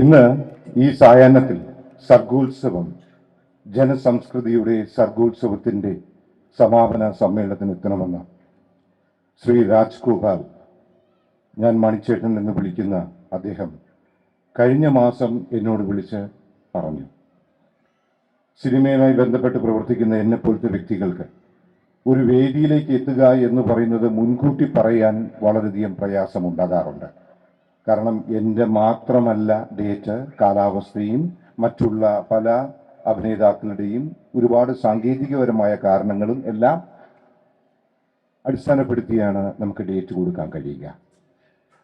ഇന്ന് ഈ സായാഹ്നത്തിൽ സർഗോത്സവം ജനസംസ്കൃതിയുടെ സർഗോത്സവത്തിന്റെ സമാപന സമ്മേളനത്തിന് എത്തണമെന്ന് ശ്രീ രാജ്ഗോപാൽ ഞാൻ മണിച്ചേട്ടൻ എന്ന് വിളിക്കുന്ന അദ്ദേഹം കഴിഞ്ഞ മാസം എന്നോട് വിളിച്ച് പറഞ്ഞു. സിനിമയുമായി ബന്ധപ്പെട്ട് പ്രവർത്തിക്കുന്ന എന്നെ എന്നെപ്പോലത്തെ വ്യക്തികൾക്ക് ഒരു വേദിയിലേക്ക് എത്തുക എന്ന് പറയുന്നത് മുൻകൂട്ടി പറയാൻ വളരെയധികം പ്രയാസമുണ്ടാകാറുണ്ട്. കാരണം എന്റെ മാത്രമല്ല ഡേറ്റ് കാലാവസ്ഥയും മറ്റുള്ള പല അഭിനേതാക്കളുടെയും ഒരുപാട് സാങ്കേതികപരമായ കാരണങ്ങളും എല്ലാം അടിസ്ഥാനപ്പെടുത്തിയാണ് നമുക്ക് ഡേറ്റ് കൊടുക്കാൻ കഴിയുക.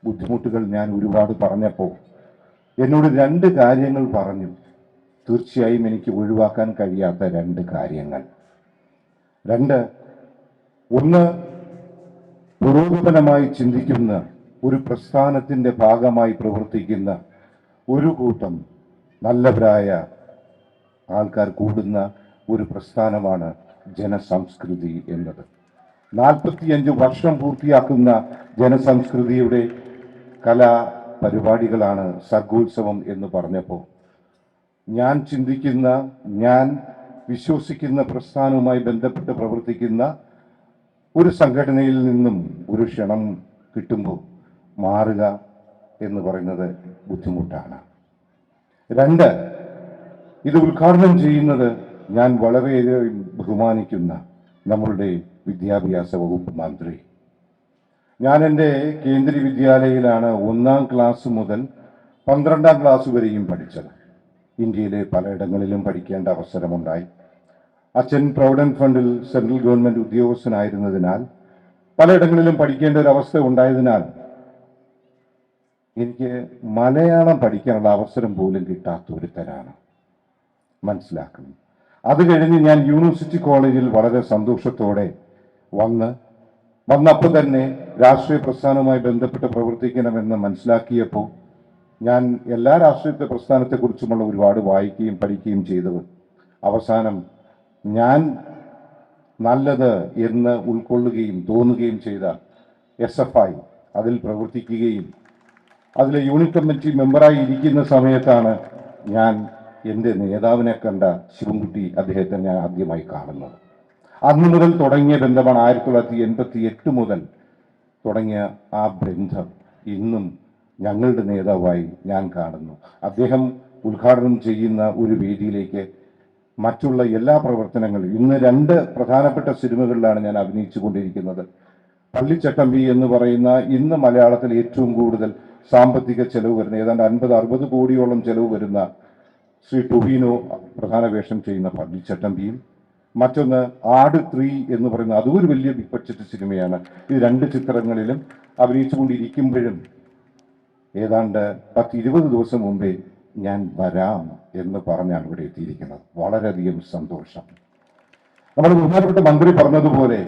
ബുദ്ധിമുട്ടുകൾ ഞാൻ ഒരുപാട് പറഞ്ഞപ്പോൾ എന്നോട് രണ്ട് കാര്യങ്ങൾ പറഞ്ഞു. തീർച്ചയായും എനിക്ക് ഒഴിവാക്കാൻ കഴിയാത്ത രണ്ട് കാര്യങ്ങൾ. രണ്ട് ഒന്ന് പുരോഗമനമായി ചിന്തിക്കുന്ന ഒരു പ്രസ്ഥാനത്തിന്റെ ഭാഗമായി പ്രവർത്തിക്കുന്ന ഒരു കൂട്ടം നല്ലവരായ ആൾക്കാർ കൂടുന്ന ഒരു പ്രസ്ഥാനമാണ് ജനസംസ്കൃതി എന്നത്. നാൽപ്പത്തിയഞ്ച് വർഷം പൂർത്തിയാക്കുന്ന ജനസംസ്കൃതിയുടെ കലാ പരിപാടികളാണ് സർഗോത്സവം എന്ന് പറഞ്ഞപ്പോൾ ഞാൻ ചിന്തിക്കുന്ന ഞാൻ വിശ്വസിക്കുന്ന പ്രസ്ഥാനവുമായി ബന്ധപ്പെട്ട് പ്രവർത്തിക്കുന്ന ഒരു സംഘടനയിൽ നിന്നും ഒരു ക്ഷണം കിട്ടുമ്പോൾ മാറുക എന്ന് പറയുന്നത് ബുദ്ധിമുട്ടാണ്. രണ്ട് ഇത് ഉദ്ഘാടനം ചെയ്യുന്നത് ഞാൻ വളരെയേറെ ബഹുമാനിക്കുന്ന നമ്മളുടെ വിദ്യാഭ്യാസ വകുപ്പ് മന്ത്രി. ഞാൻ എന്റെ കേന്ദ്രീയ വിദ്യാലയയിലാണ് ഒന്നാം ക്ലാസ് മുതൽ പന്ത്രണ്ടാം ക്ലാസ് വരെയും പഠിച്ചത്. ഇന്ത്യയിലെ പലയിടങ്ങളിലും പഠിക്കേണ്ട അവസരമുണ്ടായി. അച്ഛൻ പ്രൊവിഡന്റ് ഫണ്ടിൽ സെൻട്രൽ ഗവൺമെന്റ് ഉദ്യോഗസ്ഥനായിരുന്നതിനാൽ പലയിടങ്ങളിലും പഠിക്കേണ്ട ഒരു അവസ്ഥ ഉണ്ടായതിനാൽ എനിക്ക് മലയാളം പഠിക്കാനുള്ള അവസരം പോലും കിട്ടാത്ത ഒരുത്തരാണ് മനസ്സിലാക്കണം അത് കഴിഞ്ഞ് ഞാൻ യൂണിവേഴ്സിറ്റി കോളേജിൽ വളരെ സന്തോഷത്തോടെ വന്ന് വന്നപ്പോൾ തന്നെ രാഷ്ട്രീയ പ്രസ്ഥാനവുമായി ബന്ധപ്പെട്ട് പ്രവർത്തിക്കണമെന്ന് മനസ്സിലാക്കിയപ്പോൾ ഞാൻ എല്ലാ രാഷ്ട്രീയ പ്രസ്ഥാനത്തെക്കുറിച്ചുമുള്ള ഒരുപാട് വായിക്കുകയും പഠിക്കുകയും ചെയ്തത്. അവസാനം ഞാൻ നല്ലത് എന്ന് ഉൾക്കൊള്ളുകയും തോന്നുകയും ചെയ്ത എസ് എഫ് ഐ അതിൽ പ്രവർത്തിക്കുകയും അതിലെ യൂണിറ്റ് കമ്മിറ്റി മെമ്പറായി ഇരിക്കുന്ന സമയത്താണ് ഞാൻ എന്റെ നേതാവിനെ കണ്ട ശിവൻകുട്ടി അദ്ദേഹത്തെ ഞാൻ ആദ്യമായി കാണുന്നത്. അന്ന് മുതൽ തുടങ്ങിയ ബന്ധമാണ് ആയിരത്തി തൊള്ളായിരത്തി എൺപത്തി എട്ട് മുതൽ തുടങ്ങിയ ആ ബന്ധം ഇന്നും ഞങ്ങളുടെ നേതാവായി ഞാൻ കാണുന്നു. അദ്ദേഹം ഉദ്ഘാടനം ചെയ്യുന്ന ഒരു വേദിയിലേക്ക് മറ്റുള്ള എല്ലാ പ്രവർത്തനങ്ങളും ഇന്ന് രണ്ട് പ്രധാനപ്പെട്ട സിനിമകളിലാണ് ഞാൻ അഭിനയിച്ചു കൊണ്ടിരിക്കുന്നത് പള്ളിച്ചട്ടമ്പി എന്ന് പറയുന്ന ഇന്ന് മലയാളത്തിൽ ഏറ്റവും കൂടുതൽ സാമ്പത്തിക ചെലവ് വരുന്ന ഏതാണ്ട് അൻപത് അറുപത് കോടിയോളം ചെലവ് വരുന്ന ശ്രീ ടൊബീനോ പ്രധാന വേഷം ചെയ്യുന്ന പള്ളിച്ചട്ടമ്പിയും മറ്റൊന്ന് ആട് ത്രീ എന്ന് പറയുന്ന അതും ഒരു വലിയ ബിഗ് ബഡ്ജറ്റ് സിനിമയാണ്. ഈ രണ്ട് ചിത്രങ്ങളിലും അഭിനയിച്ചുകൊണ്ടിരിക്കുമ്പോഴും ഏതാണ്ട് പത്ത് ഇരുപത് ദിവസം മുമ്പേ ഞാൻ വരാം എന്ന് പറഞ്ഞാണ് ഇവിടെ എത്തിയിരിക്കുന്നത്. വളരെയധികം സന്തോഷം. നമ്മുടെ ബഹുമാനപ്പെട്ട മന്ത്രി പറഞ്ഞതുപോലെ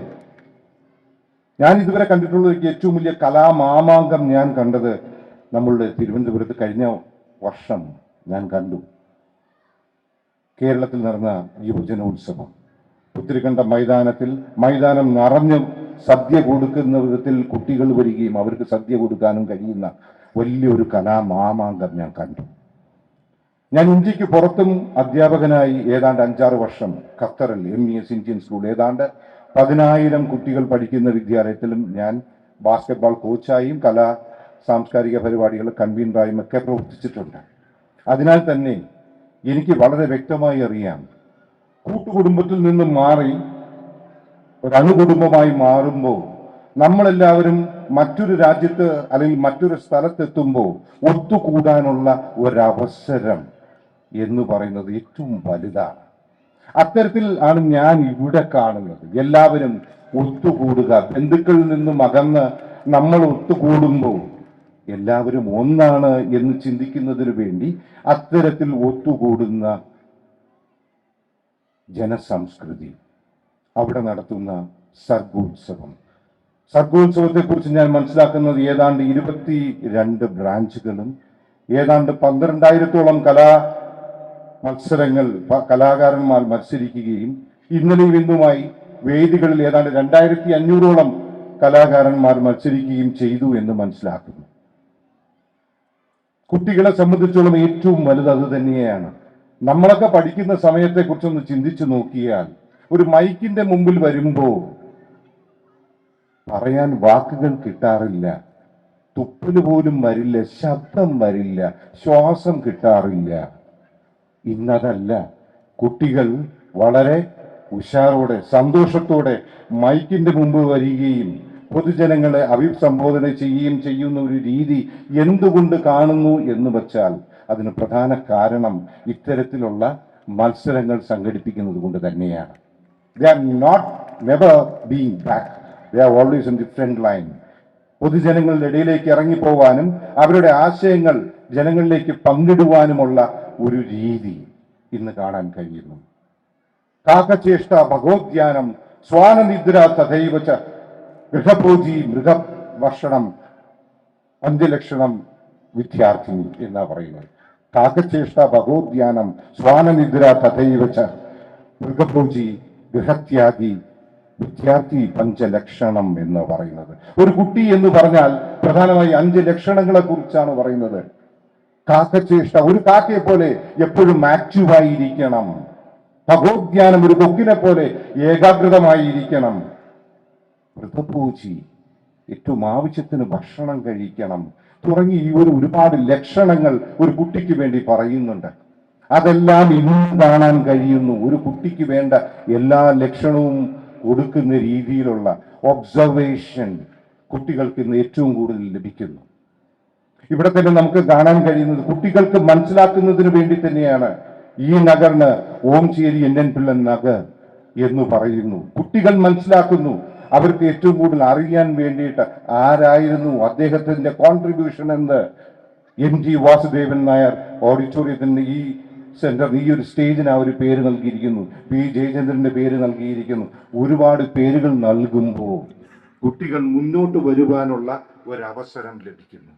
ഞാൻ ഇതുവരെ കണ്ടിട്ടുള്ള ഏറ്റവും വലിയ കലാമാമാങ്കം ഞാൻ കണ്ടത് നമ്മളുടെ തിരുവനന്തപുരത്ത് കഴിഞ്ഞ വർഷം ഞാൻ കണ്ടു. കേരളത്തിൽ നടന്ന യുവജനോത്സവം പുത്തിരിക്കണ്ട മൈതാനത്തിൽ മൈതാനം നിറഞ്ഞ് സദ്യ കൊടുക്കുന്ന വിധത്തിൽ കുട്ടികൾ വരികയും അവർക്ക് സദ്യ കൊടുക്കാനും കഴിയുന്ന വലിയൊരു കലാമാമാങ്കം ഞാൻ കണ്ടു. ഞാൻ ഇന്ത്യയ്ക്ക് പുറത്തും അധ്യാപകനായി ഏതാണ്ട് അഞ്ചാറ് വർഷം ഖത്തറിൽ M E S Indian school. ഏതാണ്ട് പതിനായിരം കുട്ടികൾ പഠിക്കുന്ന വിദ്യാലയത്തിലും ഞാൻ ബാസ്കറ്റ്ബോൾ കോച്ചായും കലാ സാംസ്കാരിക പരിപാടികൾ കൺവീനറായും ഒക്കെ പ്രവർത്തിച്ചിട്ടുണ്ട്. അതിനാൽ തന്നെ എനിക്ക് വളരെ വ്യക്തമായി അറിയാം കൂട്ടുകുടുംബത്തിൽ നിന്ന് മാറി ഒരു അണുകുടുംബമായി മാറുമ്പോൾ നമ്മളെല്ലാവരും മറ്റൊരു രാജ്യത്ത് അല്ലെങ്കിൽ മറ്റൊരു സ്ഥലത്തെത്തുമ്പോൾ ഒത്തുകൂടാനുള്ള ഒരവസരം എന്ന് പറയുന്നത് ഏറ്റവും വലുതാണ്. അത്തരത്തിൽ ആണ് ഞാൻ ഇവിടെ കാണുന്നത്. എല്ലാവരും ഒത്തുകൂടുക ബന്ധുക്കളിൽ നിന്നും അകന്ന് നമ്മൾ ഒത്തുകൂടുമ്പോൾ എല്ലാവരും ഒന്നാണ് എന്ന് ചിന്തിക്കുന്നതിന് വേണ്ടി അത്തരത്തിൽ ഒത്തുകൂടുന്ന ജനസംസ്കൃതി അവിടെ നടത്തുന്ന സർഗോത്സവം. സർഗോത്സവത്തെക്കുറിച്ച് ഞാൻ മനസ്സിലാക്കുന്നത് ഏതാണ്ട് ഇരുപത്തി രണ്ട് ബ്രാഞ്ചുകളും ഏതാണ്ട് പന്ത്രണ്ടായിരത്തോളം കലാ മത്സരങ്ങൾ കലാകാരന്മാർ മത്സരിക്കുകയും ഇന്നലെയും ഇന്നുമായി വേദികളിൽ ഏതാണ്ട് രണ്ടായിരത്തി അഞ്ഞൂറോളം കലാകാരന്മാർ മത്സരിക്കുകയും ചെയ്തു എന്ന് മനസ്സിലാക്കുന്നു. കുട്ടികളെ സംബന്ധിച്ചോളം ഏറ്റവും വലുത് അത് തന്നെയാണ്. നമ്മളൊക്കെ പഠിക്കുന്ന സമയത്തെ കുറിച്ചൊന്ന് ചിന്തിച്ചു നോക്കിയാൽ ഒരു മൈക്കിന്റെ മുമ്പിൽ വരുമ്പോൾ പറയാൻ വാക്കുകൾ കിട്ടാറില്ല. തുപ്പൽ പോലും വരില്ല ശബ്ദം വരില്ല ശ്വാസം കിട്ടാറില്ല. ഇന്നതല്ല. കുട്ടികൾ വളരെ ഉഷാറോടെ സന്തോഷത്തോടെ മൈക്കിന്റെ മുമ്പ് വരികയും പൊതുജനങ്ങളെ അഭിസംബോധന ചെയ്യുകയും ചെയ്യുന്ന ഒരു രീതി എന്തുകൊണ്ട് കാണുന്നു എന്ന് വെച്ചാൽ അതിന് പ്രധാന കാരണം ഇത്തരത്തിലുള്ള മത്സരങ്ങൾ സംഘടിപ്പിക്കുന്നത് കൊണ്ട് തന്നെയാണ്. They are not never being back they are always in the front line പൊതുജനങ്ങളുടെ ഇടയിലേക്ക് ഇറങ്ങിപ്പോവാനും അവരുടെ ആശയങ്ങൾ ജനങ്ങളിലേക്ക് പങ്കിടുവാനുമുള്ള ഒരു രീതി ഇന്ന് കാണാൻ കഴിയുന്നു. കാക്കചേഷ്ട ഭഗോദ്യാനം സ്വാനനിദ്ര തഥൈവച ഗൃഹഭോജി മൃഗഭക്ഷണം പഞ്ചലക്ഷണം വിദ്യാർത്ഥിനി എന്നാ പറയുന്നത്. കാകചേഷ്ട ഭഗോദ്യാനം സ്വാനനിദ്ര തഥൈവ മൃഗപൂജി ഗൃഹത്യാഗി വിദ്യാർത്ഥി പഞ്ചലക്ഷണം എന്ന് പറയുന്നത്. ഒരു കുട്ടി എന്ന് പറഞ്ഞാൽ പ്രധാനമായി അഞ്ച് ലക്ഷണങ്ങളെ കുറിച്ചാണ് പറയുന്നത്. കാക്കചേഷ്ട ഒരു കാക്കയെ പോലെ എപ്പോഴും ആക്റ്റീവായിരിക്കണം. ഭഗോദ്യാനം ഒരു കൊക്കിനെ പോലെ ഏകാഗ്രതമായിരിക്കണം. വൃതപൂജി ഏറ്റവും ആവശ്യത്തിന് ഭക്ഷണം കഴിക്കണം. തുടങ്ങി ഈ ഒരു ഒരുപാട് ലക്ഷണങ്ങൾ ഒരു കുട്ടിക്ക് വേണ്ടി പറയുന്നുണ്ട്. അതെല്ലാം ഇന്നും കാണാൻ കഴിയുന്നു. ഒരു കുട്ടിക്ക് വേണ്ട എല്ലാ ലക്ഷണവും കൊടുക്കുന്ന രീതിയിലുള്ള ഒബ്സർവേഷൻ കുട്ടികൾക്ക് ഇന്ന് ഏറ്റവും കൂടുതൽ ലഭിക്കുന്നു. ഇവിടെ തന്നെ നമുക്ക് കാണാൻ കഴിയുന്നത് കുട്ടികൾക്ക് മനസ്സിലാക്കുന്നതിന് വേണ്ടി തന്നെയാണ് ഈ നഗറിന് ഓംചേരി എൻ എൻ പിള്ളൻ നഗർ എന്ന് പറയുന്നു. കുട്ടികൾ മനസ്സിലാക്കുന്നു. അവർക്ക് ഏറ്റവും കൂടുതൽ അറിയാൻ വേണ്ടിയിട്ട് ആരായിരുന്നു അദ്ദേഹത്തിന്റെ കോൺട്രിബ്യൂഷൻ എന്ന്? എം ജി വാസുദേവൻ നായർ ഓഡിറ്റോറിയത്തിന് ഈ സെന്റർ ഈ ഒരു സ്റ്റേജിന് ആ ഒരു പേര് നൽകിയിരിക്കുന്നു. പി ജയചന്ദ്രന്റെ പേര് നൽകിയിരിക്കുന്നു. ഒരുപാട് പേരുകൾ നൽകുമ്പോൾ കുട്ടികൾ മുന്നോട്ട് വരുവാനുള്ള ഒരവസരം ലഭിക്കുന്നു.